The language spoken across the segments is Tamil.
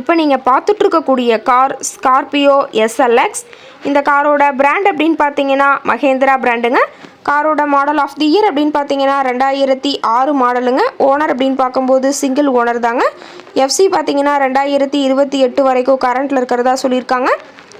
இப்போ நீங்கள் பார்த்துட்ருக்கக்கூடிய கார் ஸ்கார்பியோ எஸ்எல்எக்ஸ் இந்த காரோட பிராண்ட் அப்படின்னு பார்த்தீங்கன்னா மகேந்திரா பிராண்டுங்க காரோட மாடல் ஆஃப் தி இயர் அப்படின்னு பார்த்தீங்கன்னா ரெண்டாயிரத்தி ஆறு மாடலுங்க ஓனர் அப்படின்னு பார்க்கும்போது சிங்கிள் ஓனர் தாங்க. எஃப்சி பார்த்தீங்கன்னா ரெண்டாயிரத்தி இருபத்தி எட்டு வரைக்கும் கரண்ட்டில் இருக்கிறதா சொல்லியிருக்காங்க.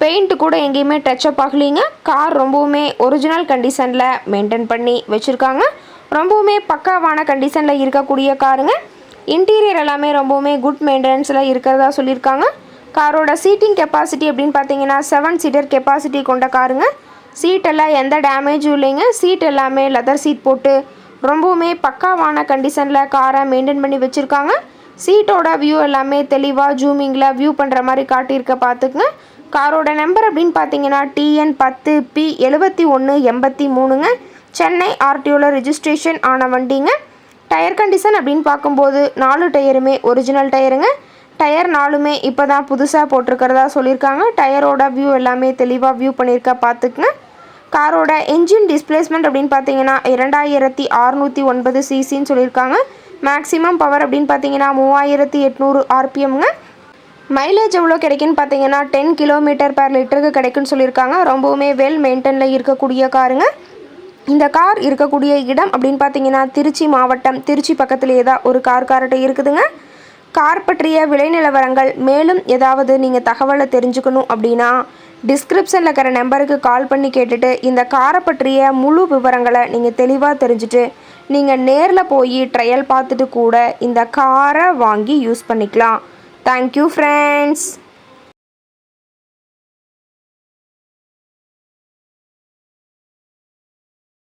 பெயிண்ட்டு கூட எங்கேயுமே டச்சப் ஆகலிங்க. கார் ரொம்பவுமே ஒரிஜினல் கண்டிஷனில் மெயின்டைன் பண்ணி வச்சுருக்காங்க. ரொம்பவுமே பக்காவான கண்டிஷனில் இருக்கக்கூடிய காருங்க இன்டீரியர் எல்லாமே ரொம்பவுமே குட் மெயின்டெனன்ஸில் இருக்கிறதா சொல்லியிருக்காங்க. காரோட சீட்டிங் கெப்பாசிட்டி அப்படின்னு பார்த்தீங்கன்னா செவன் சீட்டர் கெப்பாசிட்டி கொண்ட காருங்க சீட்டெல்லாம் எந்த டேமேஜும் இல்லைங்க. சீட் எல்லாமே லெதர் சீட் போட்டு ரொம்பவுமே பக்காவான கண்டிஷனில் காரை மெயின்டைன் பண்ணி வச்சுருக்காங்க. சீட்டோட வியூ எல்லாமே தெளிவாக ஜூமிங்கில் வியூ பண்ணுற மாதிரி காட்டியிருக்க பார்த்துக்குங்க. காரோட நம்பர் அப்படின்னு பார்த்தீங்கன்னா டிஎன் பத்து பி எழுபத்தி ஒன்று எண்பத்தி மூணுங்க. சென்னை ஆர்டிஓவில் ரிஜிஸ்ட்ரேஷன் ஆன வண்டிங்க. டயர் கண்டிஷன் அப்படின்னு பார்க்கும்போது நாலு டயருமே ஒரிஜினல் டயருங்க. டயர் நாலுமே இப்போ தான் புதுசாக போட்டிருக்கிறதா சொல்லியிருக்காங்க. டயரோட வியூ எல்லாமே தெளிவாக வியூ பண்ணியிருக்க பார்த்துக்குங்க. காரோட என்ஜின் டிஸ்பிளேஸ்மெண்ட் அப்படின்னு பார்த்தீங்கன்னா இரண்டாயிரத்தி அறுநூற்றி ஒன்பது சிசின்னு சொல்லியிருக்காங்க. மேக்ஸிமம் பவர் அப்படின்னு பார்த்தீங்கன்னா மூவாயிரத்தி எட்நூறு ஆர்பிஎம்ங்க மைலேஜ் எவ்வளோ கிடைக்குன்னு பார்த்தீங்கன்னா டென் கிலோமீட்டர் பர் லிட்டருக்கு கிடைக்குன்னு சொல்லியிருக்காங்க. ரொம்பவுமே வெல் மெயின்டெனில் இருக்கக்கூடிய காருங்க. இந்த கார் இருக்கக்கூடிய இடம் அப்படின்னு பார்த்தீங்கன்னா திருச்சி மாவட்டம் திருச்சி பக்கத்துலேயே தான் ஒரு கார் கார்கிட்ட இருக்குதுங்க. கார் பற்றிய விலை நிலவரங்கள் மேலும் ஏதாவது நீங்கள் தகவலை தெரிஞ்சுக்கணும் அப்படின்னா டிஸ்கிரிப்ஷனில் இருக்கிற நம்பருக்கு கால் பண்ணி கேட்டுட்டு இந்த காரை பற்றிய முழு விவரங்களை நீங்கள் தெளிவாக தெரிஞ்சுட்டு நீங்கள் நேரில் போய் ட்ரையல் பார்த்துட்டு கூட இந்த காரை வாங்கி யூஸ் பண்ணிக்கலாம். Thank you friends